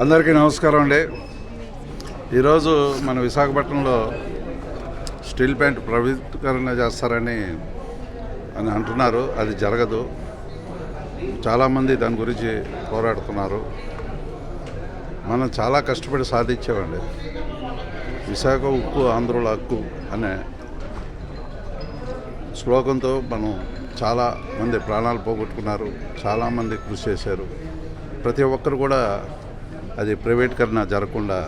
అందరికీ నమస్కారం అండి. ఈరోజు మన విశాఖపట్నంలో స్టీల్ ప్లాంట్ ప్రభుత్వీకరణ చేస్తారని అని అంటున్నారు. అది జరగదు. చాలామంది దాని గురించి పోరాడుతున్నారు. మనం చాలా కష్టపడి సాధించామండి. విశాఖ ఉక్కు ఆంధ్రుల హక్కు అనే శ్లోకంతో మనం చాలా మంది ప్రాణాలు పోగొట్టుకున్నారు. చాలామంది కృషి చేశారు. ప్రతి ఒక్కరు కూడా అది ప్రైవేటీకరణ జరగకుండా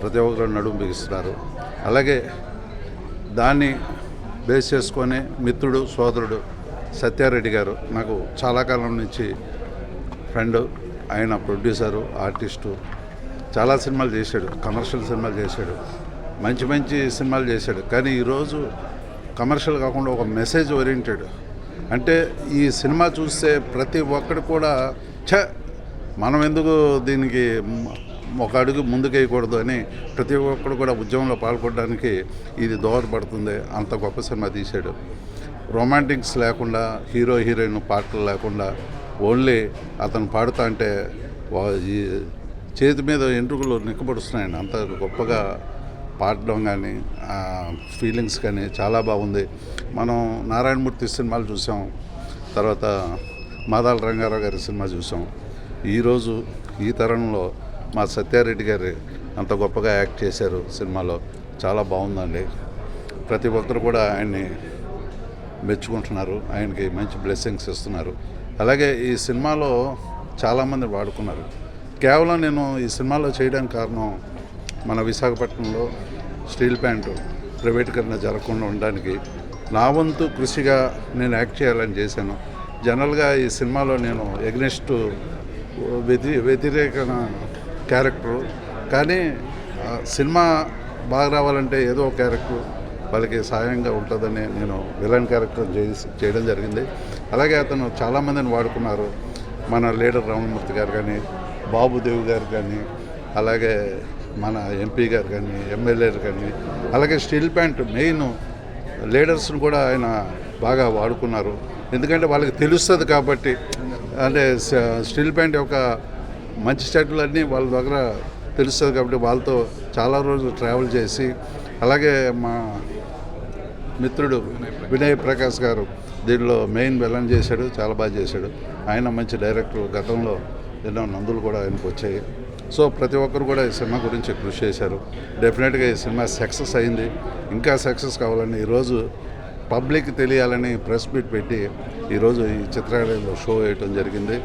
ప్రతి ఒక్కరు నడుము బిగిస్తున్నారు. అలాగే దాన్ని బేస్ చేసుకొని మిత్రుడు సోదరుడు సత్యారెడ్డి గారు నాకు చాలా కాలం నుంచి ఫ్రెండ్ ఆయన ప్రొడ్యూసరు ఆర్టిస్టు చాలా సినిమాలు చేశాడు కమర్షియల్ సినిమాలు చేశాడు మంచి మంచి సినిమాలు చేశాడు. కానీ ఈరోజు కమర్షియల్ కాకుండా ఒక మెసేజ్ ఓరియంటెడ్. అంటే ఈ సినిమా చూస్తే ప్రతి ఒక్కడు కూడా ఛ మనం ఎందుకు దీనికి ఒక అడుగు ముందుకేయకూడదు అని ప్రతి ఒక్కడు కూడా ఉద్యమంలో పాల్గొనడానికి ఇది దోహదపడుతుంది. అంత గొప్ప సినిమా తీశాడు. రొమాంటిక్స్ లేకుండా హీరో హీరోయిన్ పాటలు లేకుండా ఓన్లీ అతను పాడుతా అంటే ఈ చేతి మీద ఎంట్రుకలు నిక్కబడుస్తున్నాయండి. అంత గొప్పగా పాడడం కానీ ఫీలింగ్స్ కానీ చాలా బాగుంది. మనం నారాయణమూర్తి సినిమాలు చూసాం. తర్వాత మాదాల రంగారావు గారి సినిమా చూసాం. ఈరోజు ఈ తరంలో మా సత్యారెడ్డి గారు అంత గొప్పగా యాక్ట్ చేశారు సినిమాలో. చాలా బాగుందండి. ప్రతి ఒక్కరు కూడా ఆయన్ని మెచ్చుకుంటున్నారు. ఆయనకి మంచి బ్లెస్సింగ్స్ ఇస్తున్నారు. అలాగే ఈ సినిమాలో చాలామంది వాడుకున్నారు. కేవలం నేను ఈ సినిమాలో చేయడానికి కారణం మన విశాఖపట్నంలో స్టీల్ ప్యాంటు ప్రైవేటీకరణ జరగకుండా ఉండడానికి. నా వంతు కృషిగా నేను యాక్ట్ చేయాలని చేశాను. జనరల్గా ఈ సినిమాలో నేను ఎగ్నెస్ట్ వ్యతి వ్యతిరేక క్యారెక్టర్. కానీ సినిమా బాగా రావాలంటే ఏదో క్యారెక్టర్ వాళ్ళకి సాయంగా ఉంటుందని నేను విలన్ క్యారెక్టర్ చేసి చేయడం జరిగింది. అలాగే అతను చాలామందిని వాడుకున్నారు. మన లీడర్ రామమూర్తి గారు కానీ బాబుదేవి గారు కానీ అలాగే మన ఎంపీ గారు కానీ ఎమ్మెల్యేలు కానీ అలాగే స్టీల్ ప్యాంట్ మెయిన్ లీడర్స్ని కూడా ఆయన బాగా వాడుకున్నారు. ఎందుకంటే వాళ్ళకి తెలుస్తుంది కాబట్టి అంటే స్టీల్ ప్యాంట్ యొక్క మంచి చెడ్డలన్నీ వాళ్ళ దగ్గర తెలుస్తుంది కాబట్టి వాళ్ళతో చాలా రోజులు ట్రావెల్ చేసి అలాగే మా మిత్రుడు వినయ్ ప్రకాష్ గారు దీనిలో మెయిన్ విలన్ చేశాడు చాలా బాగా చేశాడు. ఆయన మంచి డైరెక్టర్ గతంలో ఎన్నో నందులు కూడా ఆయనకు వచ్చాయి. సో ప్రతి ఒక్కరు కూడా ఈ సినిమా గురించి కృషి చేశారు. డెఫినెట్గా ఈ సినిమా సక్సెస్ అయింది. ఇంకా సక్సెస్ కావాలని ఈరోజు పబ్లిక్ తెలియాలని ప్రెస్ మీట్ పెట్టి ఈరోజు ఈ చిత్రాలయంలో షో వేయటం జరిగింది.